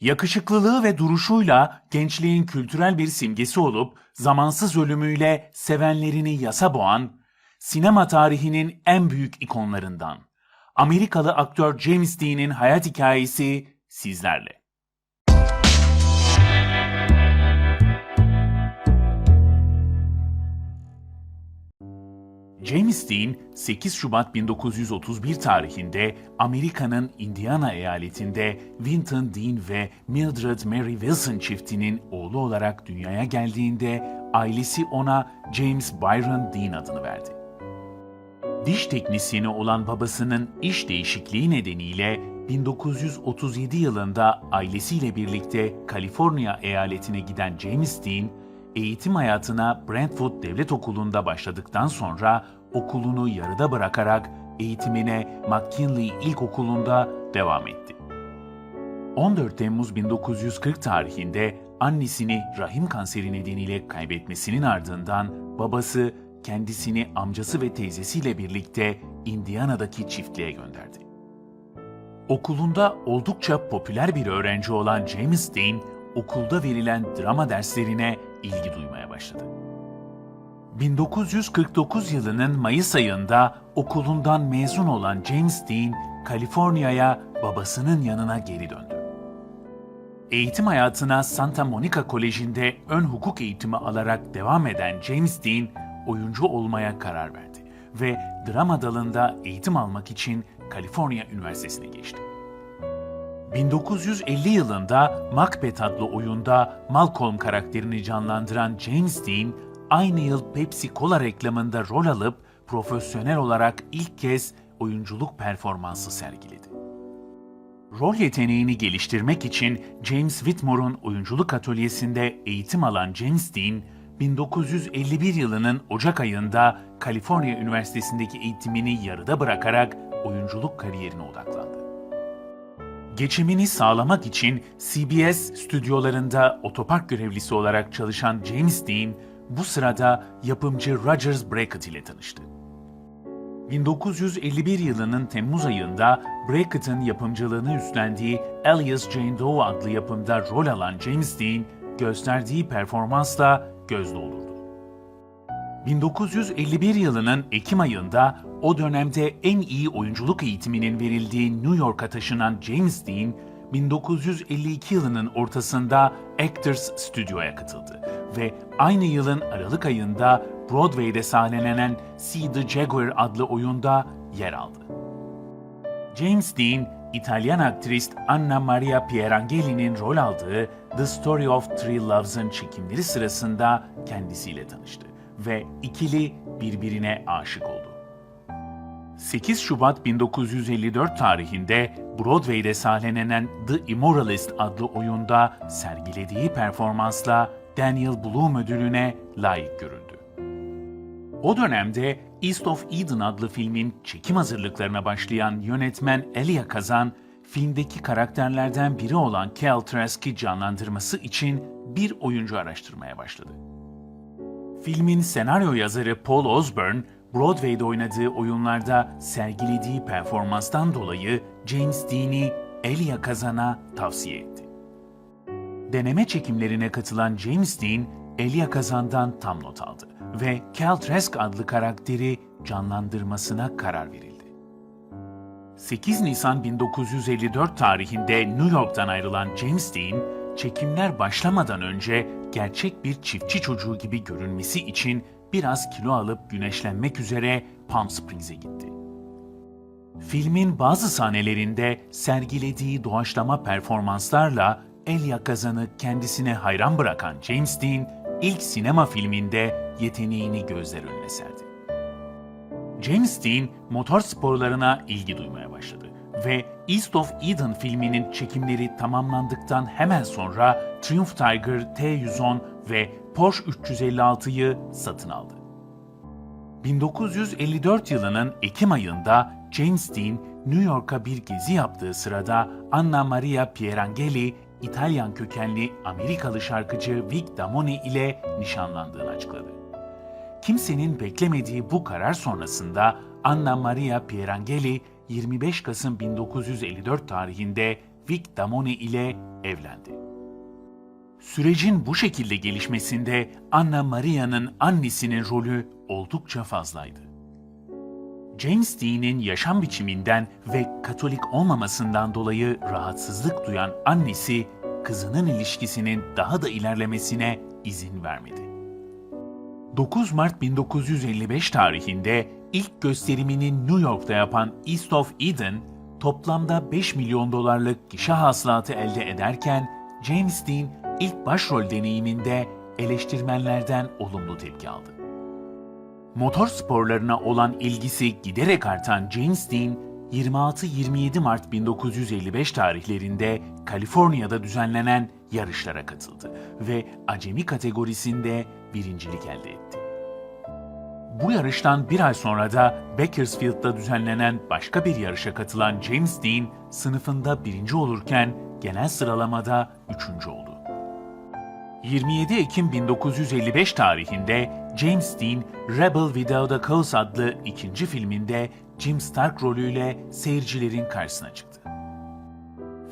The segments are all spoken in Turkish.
Yakışıklılığı ve duruşuyla gençliğin kültürel bir simgesi olup zamansız ölümüyle sevenlerini yasa boğan, sinema tarihinin en büyük ikonlarından. Amerikalı aktör James Dean'in hayat hikayesi sizlerle. James Dean, 8 Şubat 1931 tarihinde Amerika'nın Indiana eyaletinde Winton Dean ve Mildred Mary Wilson çiftinin oğlu olarak dünyaya geldiğinde ailesi ona James Byron Dean adını verdi. Diş teknisyeni olan babasının iş değişikliği nedeniyle 1937 yılında ailesiyle birlikte Kaliforniya eyaletine giden James Dean, eğitim hayatına Brentwood Devlet Okulu'nda başladıktan sonra okulunu yarıda bırakarak eğitimine McKinley İlkokulu'nda devam etti. 14 Temmuz 1940 tarihinde annesini rahim kanseri nedeniyle kaybetmesinin ardından babası kendisini amcası ve teyzesiyle birlikte Indiana'daki çiftliğe gönderdi. Okulunda oldukça popüler bir öğrenci olan James Dean, okulda verilen drama derslerine ilgi duymaya başladı. 1949 yılının Mayıs ayında okulundan mezun olan James Dean, Kaliforniya'ya babasının yanına geri döndü. Eğitim hayatına Santa Monica Koleji'nde ön hukuk eğitimi alarak devam eden James Dean, oyuncu olmaya karar verdi ve drama dalında eğitim almak için Kaliforniya Üniversitesi'ne geçti. 1950 yılında Macbeth adlı oyunda Malcolm karakterini canlandıran James Dean, aynı yıl Pepsi Cola reklamında rol alıp profesyonel olarak ilk kez oyunculuk performansı sergiledi. Rol yeteneğini geliştirmek için James Whitmore'un oyunculuk atölyesinde eğitim alan James Dean, 1951 yılının Ocak ayında Kaliforniya Üniversitesi'ndeki eğitimini yarıda bırakarak oyunculuk kariyerine odaklandı. Geçimini sağlamak için CBS stüdyolarında otopark görevlisi olarak çalışan James Dean, bu sırada yapımcı Rogers Brackett ile tanıştı. 1951 yılının Temmuz ayında Brackett'ın yapımcılığını üstlendiği Alias Jane Doe adlı yapımda rol alan James Dean, gösterdiği performansla göz doldurdu. 1951 yılının Ekim ayında o dönemde en iyi oyunculuk eğitiminin verildiği New York'a taşınan James Dean, 1952 yılının ortasında Actors Studio'ya katıldı ve aynı yılın Aralık ayında Broadway'de sahnelenen See the Jaguar adlı oyunda yer aldı. James Dean, İtalyan aktris Anna Maria Pierangeli'nin rol aldığı The Story of Three Loves'ın çekimleri sırasında kendisiyle tanıştı ve ikili birbirine aşık oldu. 8 Şubat 1954 tarihinde Broadway'de sahnelenen The Immoralist adlı oyunda sergilediği performansla Daniel Bloom ödülüne layık görüldü. O dönemde East of Eden adlı filmin çekim hazırlıklarına başlayan yönetmen Elia Kazan, filmdeki karakterlerden biri olan Cal Trask'i canlandırması için bir oyuncu araştırmaya başladı. Filmin senaryo yazarı Paul Osborne, Broadway'de oynadığı oyunlarda sergilediği performanstan dolayı James Dean'i Elia Kazan'a tavsiye etti. Deneme çekimlerine katılan James Dean, Elia Kazan'dan tam not aldı ve Cal Trask adlı karakteri canlandırmasına karar verildi. 8 Nisan 1954 tarihinde New York'tan ayrılan James Dean, çekimler başlamadan önce gerçek bir çiftçi çocuğu gibi görünmesi için biraz kilo alıp güneşlenmek üzere Palm Springs'e gitti. Filmin bazı sahnelerinde sergilediği doğaçlama performanslarla Elia Kazan'ı kendisine hayran bırakan James Dean, ilk sinema filminde yeteneğini gözler önüne serdi. James Dean motor sporlarına ilgi duymaya başladı ve East of Eden filminin çekimleri tamamlandıktan hemen sonra Triumph Tiger T110 ve Porsche 356'yı satın aldı. 1954 yılının Ekim ayında James Dean New York'a bir gezi yaptığı sırada Anna Maria Pierangeli, İtalyan kökenli Amerikalı şarkıcı Vic Damone ile nişanlandığını açıkladı. Kimsenin beklemediği bu karar sonrasında Anna Maria Pierangeli 25 Kasım 1954 tarihinde Vic Damone ile evlendi. Sürecin bu şekilde gelişmesinde Anna Maria'nın annesinin rolü oldukça fazlaydı. James Dean'in yaşam biçiminden ve Katolik olmamasından dolayı rahatsızlık duyan annesi, kızının ilişkisinin daha da ilerlemesine izin vermedi. 9 Mart 1955 tarihinde ilk gösterimini New York'ta yapan East of Eden, toplamda 5 milyon dolarlık gişe hasılatı elde ederken, James Dean ilk başrol deneyiminde eleştirmenlerden olumlu tepki aldı. Motor sporlarına olan ilgisi giderek artan James Dean, 26-27 Mart 1955 tarihlerinde Kaliforniya'da düzenlenen yarışlara katıldı ve acemi kategorisinde birincilik elde etti. Bu yarıştan bir ay sonra da Bakersfield'da düzenlenen başka bir yarışa katılan James Dean, sınıfında birinci olurken genel sıralamada üçüncü oldu. 27 Ekim 1955 tarihinde James Dean, Rebel Without a Cause adlı ikinci filminde Jim Stark rolüyle seyircilerin karşısına çıktı.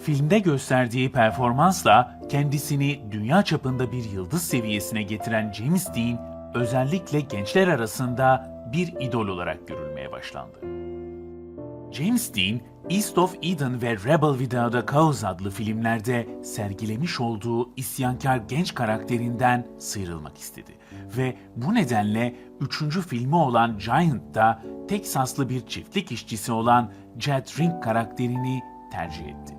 Filmde gösterdiği performansla kendisini dünya çapında bir yıldız seviyesine getiren James Dean, özellikle gençler arasında bir idol olarak görülmeye başlandı. James Dean, East of Eden ve Rebel Without a Cause adlı filmlerde sergilemiş olduğu isyankar genç karakterinden sıyrılmak istedi. Ve bu nedenle üçüncü filmi olan Giant'ta Teksaslı bir çiftlik işçisi olan Jet Ring karakterini tercih etti.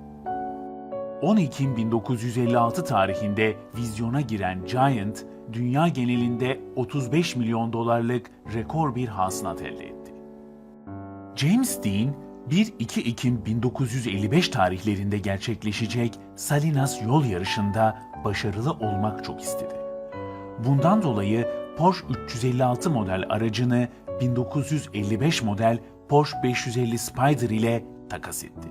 10 Ekim 1956 tarihinde vizyona giren Giant, dünya genelinde 35 milyon dolarlık rekor bir hasılat elde etti. James Dean, 1-2 Ekim 1955 tarihlerinde gerçekleşecek Salinas yol yarışında başarılı olmak çok istedi. Bundan dolayı Porsche 356 model aracını 1955 model Porsche 550 Spider ile takas etti.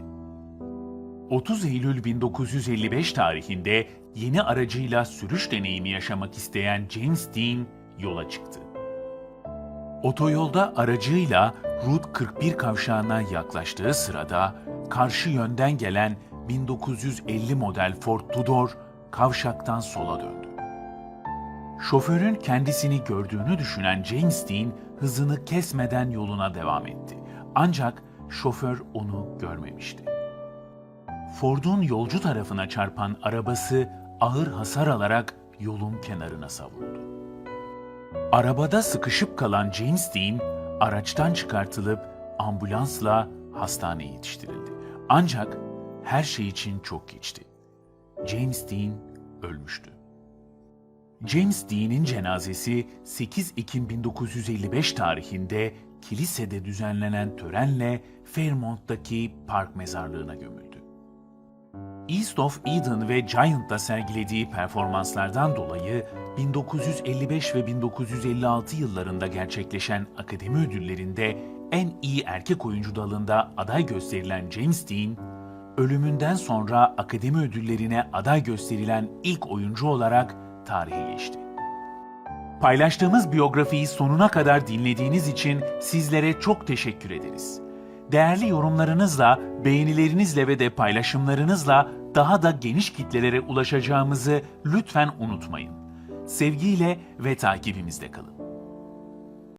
30 Eylül 1955 tarihinde yeni aracıyla sürüş deneyimi yaşamak isteyen James Dean yola çıktı. Otoyolda aracıyla Route 41 kavşağına yaklaştığı sırada karşı yönden gelen 1950 model Ford Tudor kavşaktan sola döndü. Şoförün kendisini gördüğünü düşünen James Dean hızını kesmeden yoluna devam etti. Ancak şoför onu görmemişti. Ford'un yolcu tarafına çarpan arabası ağır hasar alarak yolun kenarına savruldu. Arabada sıkışıp kalan James Dean araçtan çıkartılıp ambulansla hastaneye yetiştirildi. Ancak her şey için çok geçti. James Dean ölmüştü. James Dean'in cenazesi 8 Ekim 1955 tarihinde kilisede düzenlenen törenle Fairmont'taki park mezarlığına gömüldü. East of Eden ve Giant'ta sergilediği performanslardan dolayı 1955 ve 1956 yıllarında gerçekleşen akademi ödüllerinde en iyi erkek oyuncu dalında aday gösterilen James Dean, ölümünden sonra akademi ödüllerine aday gösterilen ilk oyuncu olarak tarihe geçti. Paylaştığımız biyografiyi sonuna kadar dinlediğiniz için sizlere çok teşekkür ederiz. Değerli yorumlarınızla, beğenilerinizle ve de paylaşımlarınızla daha da geniş kitlelere ulaşacağımızı lütfen unutmayın. Sevgiyle ve takibimizde kalın.